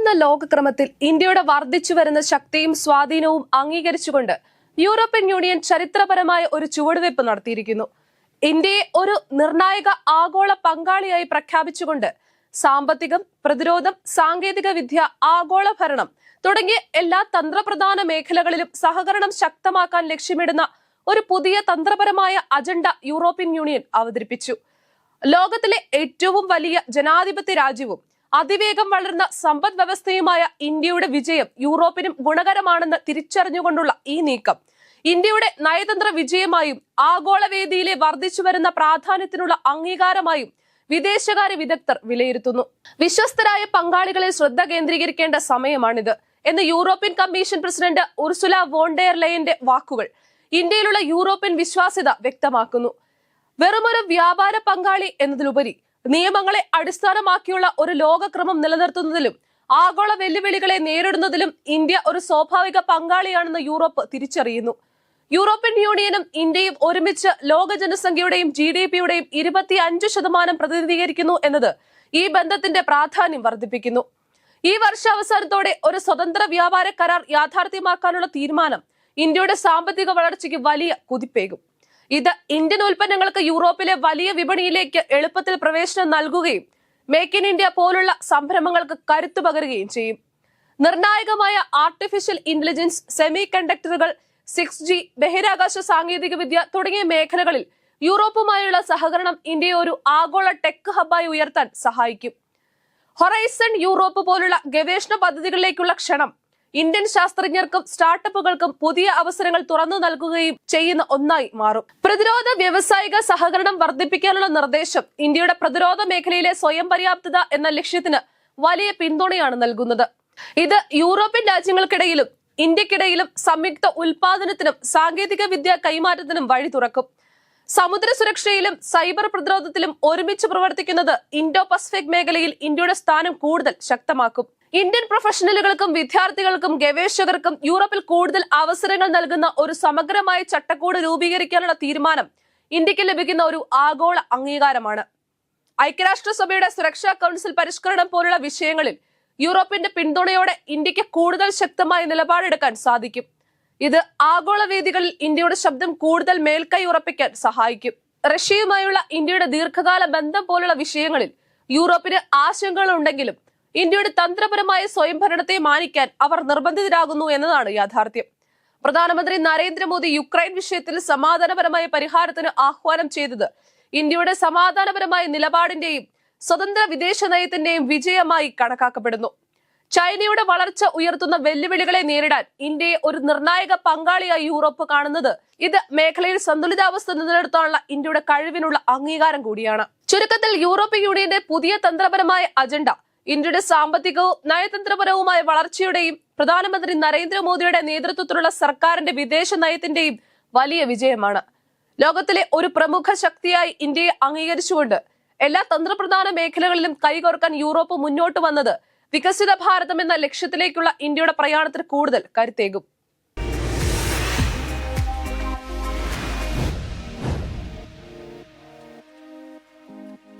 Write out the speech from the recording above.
മാറുന്ന ലോകക്രമത്തിൽ ഇന്ത്യയുടെ വർദ്ധിച്ചു വരുന്ന ശക്തിയും സ്വാധീനവും അംഗീകരിച്ചുകൊണ്ട് യൂറോപ്യൻ യൂണിയൻ ചരിത്രപരമായ ഒരു ചുവടുവയ്പ് നടത്തിയിരിക്കുന്നു. ഇന്ത്യയെ ഒരു നിർണായക ആഗോള പങ്കാളിയായി പ്രഖ്യാപിച്ചുകൊണ്ട് സാമ്പത്തികം പ്രതിരോധം സാങ്കേതിക വിദ്യ ആഗോള ഭരണം തുടങ്ങിയ എല്ലാ തന്ത്രപ്രധാന മേഖലകളിലും സഹകരണം ശക്തമാക്കാൻ ലക്ഷ്യമിടുന്ന ഒരു പുതിയ തന്ത്രപരമായ അജണ്ട യൂറോപ്യൻ യൂണിയൻ അവതരിപ്പിച്ചു. ലോകത്തിലെ ഏറ്റവും വലിയ ജനാധിപത്യ രാജ്യവും അതിവേഗം വളരുന്ന സമ്പദ് വ്യവസ്ഥയുമായ ഇന്ത്യയുടെ വിജയം യൂറോപ്പിനും ഗുണകരമാണെന്ന് തിരിച്ചറിഞ്ഞുകൊണ്ടുള്ള ഈ നീക്കം. ഇന്ത്യയുടെ നയതന്ത്ര വിജയമായും ആഗോളവേദിയിലെ വർദ്ധിച്ചു വരുന്ന പ്രാധാന്യത്തിനുള്ള അംഗീകാരമായും വിദേശകാര്യ വിദഗ്ധർ വിലയിരുത്തുന്നു. വിശ്വസ്തരായ പങ്കാളികളിൽ ശ്രദ്ധ കേന്ദ്രീകരിക്കേണ്ട സമയമാണിത് എന്ന് യൂറോപ്യൻ കമ്മീഷൻ പ്രസിഡന്റ് ഉർസുല വോണ്ടെയർലയന്റെ വാക്കുകൾ ഇന്ത്യയിലുള്ള യൂറോപ്യൻ വിശ്വാസ്യത വ്യക്തമാക്കുന്നു. വെറുമൊരു വ്യാപാര പങ്കാളി എന്നതിലുപരി നിയമങ്ങളെ അടിസ്ഥാനമാക്കിയുള്ള ഒരു ലോകക്രമം നിലനിർത്തുന്നതിലും ആഗോള വെല്ലുവിളികളെ നേരിടുന്നതിലും ഇന്ത്യ ഒരു സ്വാഭാവിക പങ്കാളിയാണെന്ന് യൂറോപ്പ് തിരിച്ചറിയുന്നു. യൂറോപ്യൻ യൂണിയനും ഇന്ത്യയും ഒരുമിച്ച് ലോക ജനസംഖ്യയുടെയും ജി ഡി പിയുടെയും ഇരുപത്തി അഞ്ച് ശതമാനം പ്രതിനിധീകരിക്കുന്നു എന്നത് ഈ ബന്ധത്തിന്റെ പ്രാധാന്യം വർദ്ധിപ്പിക്കുന്നു. ഈ വർഷാവസാനത്തോടെ ഒരു സ്വതന്ത്ര വ്യാപാര കരാർ യാഥാർത്ഥ്യമാക്കാനുള്ള തീരുമാനം ഇന്ത്യയുടെ സാമ്പത്തിക വളർച്ചയ്ക്ക് വലിയ കുതിപ്പേകും. ഇത് ഇന്ത്യൻ ഉൽപ്പന്നങ്ങൾക്ക് യൂറോപ്പിലെ വലിയ വിപണിയിലേക്ക് എളുപ്പത്തിൽ പ്രവേശനം നൽകുകയും മേക്ക് ഇൻ ഇന്ത്യ പോലുള്ള സംരംഭങ്ങൾക്ക് കരുത്തു പകരുകയും ചെയ്യും. നിർണായകമായ ആർട്ടിഫിഷ്യൽ ഇന്റലിജൻസ് സെമി കണ്ടക്ടറുകൾ സിക്സ് ജി ബഹിരാകാശ സാങ്കേതിക വിദ്യ തുടങ്ങിയ മേഖലകളിൽ യൂറോപ്പുമായുള്ള സഹകരണം ഇന്ത്യയെ ഒരു ആഗോള ടെക് ഹബ്ബായി ഉയർത്താൻ സഹായിക്കും. ഹൊറൈസൺ യൂറോപ്പ് പോലുള്ള ഗവേഷണ പദ്ധതികളിലേക്കുള്ള ക്ഷണം ഇന്ത്യൻ ശാസ്ത്രജ്ഞർക്കും സ്റ്റാർട്ടപ്പുകൾക്കും പുതിയ അവസരങ്ങൾ തുറന്നു നൽകുകയും ചെയ്യുന്ന ഒന്നായി മാറും. പ്രതിരോധ വ്യവസായിക സഹകരണം വർദ്ധിപ്പിക്കാനുള്ള നിർദ്ദേശം ഇന്ത്യയുടെ പ്രതിരോധ മേഖലയിലെ സ്വയം പര്യാപ്തത എന്ന ലക്ഷ്യത്തിന് വലിയ പിന്തുണയാണ് നൽകുന്നത്. ഇത് യൂറോപ്യൻ രാജ്യങ്ങൾക്കിടയിലും ഇന്ത്യക്കിടയിലും സംയുക്ത ഉൽപാദനത്തിനും സാങ്കേതിക വിദ്യ കൈമാറ്റത്തിനും വഴി തുറക്കും. സമുദ്ര സുരക്ഷയിലും സൈബർ പ്രതിരോധത്തിലും ഒരുമിച്ച് പ്രവർത്തിക്കുന്നത് ഇൻഡോ പസഫിക് മേഖലയിൽ ഇന്ത്യയുടെ സ്ഥാനം കൂടുതൽ ശക്തമാക്കും. ഇന്ത്യൻ പ്രൊഫഷണലുകൾക്കും വിദ്യാർത്ഥികൾക്കും ഗവേഷകർക്കും യൂറോപ്പിൽ കൂടുതൽ അവസരങ്ങൾ നൽകുന്ന ഒരു സമഗ്രമായ ചട്ടക്കൂട് രൂപീകരിക്കാനുള്ള തീരുമാനം ഇന്ത്യയ്ക്ക് ലഭിക്കുന്ന ഒരു ആഗോള അംഗീകാരമാണ്. ഐക്യരാഷ്ട്രസഭയുടെ സുരക്ഷാ കൗൺസിൽ പരിഷ്കരണം പോലുള്ള വിഷയങ്ങളിൽ യൂറോപ്പിന്റെ പിന്തുണയോടെ ഇന്ത്യയ്ക്ക് കൂടുതൽ ശക്തമായ നിലപാടെടുക്കാൻ സാധിക്കും. ഇത് ആഗോള വേദികളിൽ ഇന്ത്യയുടെ ശബ്ദം കൂടുതൽ മേൽക്കൈ ഉറപ്പിക്കാൻ സഹായിക്കും. റഷ്യയുമായുള്ള ഇന്ത്യയുടെ ദീർഘകാല ബന്ധം പോലുള്ള വിഷയങ്ങളിൽ യൂറോപ്പിന് ആശങ്കകൾ ഉണ്ടെങ്കിലും ഇന്ത്യയുടെ തന്ത്രപരമായ സ്വയംഭരണത്തെ മാനിക്കാൻ അവർ നിർബന്ധിതരാകുന്നു എന്നതാണ് യാഥാർത്ഥ്യം. പ്രധാനമന്ത്രി നരേന്ദ്രമോദി യുക്രൈൻ വിഷയത്തിൽ സമാധാനപരമായ പരിഹാരത്തിന് ആഹ്വാനം ചെയ്തത് ഇന്ത്യയുടെ സമാധാനപരമായ നിലപാടിന്റെയും സ്വതന്ത്ര വിദേശ നയത്തിന്റെയും വിജയമായി കണക്കാക്കപ്പെടുന്നു. ചൈനയുടെ വളർച്ച ഉയർത്തുന്ന വെല്ലുവിളികളെ നേരിടാൻ ഇന്ത്യയെ ഒരു നിർണായക പങ്കാളിയായി യൂറോപ്പ് കാണുന്നത്. ഇത് മേഖലയിൽ സന്തുലിതാവസ്ഥ നിലനിർത്താനുള്ള ഇന്ത്യയുടെ കഴിവിനുള്ള അംഗീകാരം കൂടിയാണ്. ചുരുക്കത്തിൽ യൂറോപ്യൻ യൂണിയന്റെ പുതിയ തന്ത്രപരമായ അജണ്ട ഇന്ത്യയുടെ സാമ്പത്തികവും നയതന്ത്രപരവുമായ വളർച്ചയുടെയും പ്രധാനമന്ത്രി നരേന്ദ്രമോദിയുടെ നേതൃത്വത്തിലുള്ള സർക്കാരിന്റെ വിദേശ നയത്തിന്റെയും വലിയ വിജയമാണ്. ലോകത്തിലെ ഒരു പ്രമുഖ ശക്തിയായി ഇന്ത്യയെ അംഗീകരിച്ചുകൊണ്ട് എല്ലാ തന്ത്രപ്രധാന മേഖലകളിലും കൈകോർക്കാൻ യൂറോപ്പ് മുന്നോട്ട് വന്നത് വികസിത ഭാരതം എന്ന ലക്ഷ്യത്തിലേക്കുള്ള ഇന്ത്യയുടെ പ്രയാണത്തിന് കൂടുതൽ കരുത്തേകും.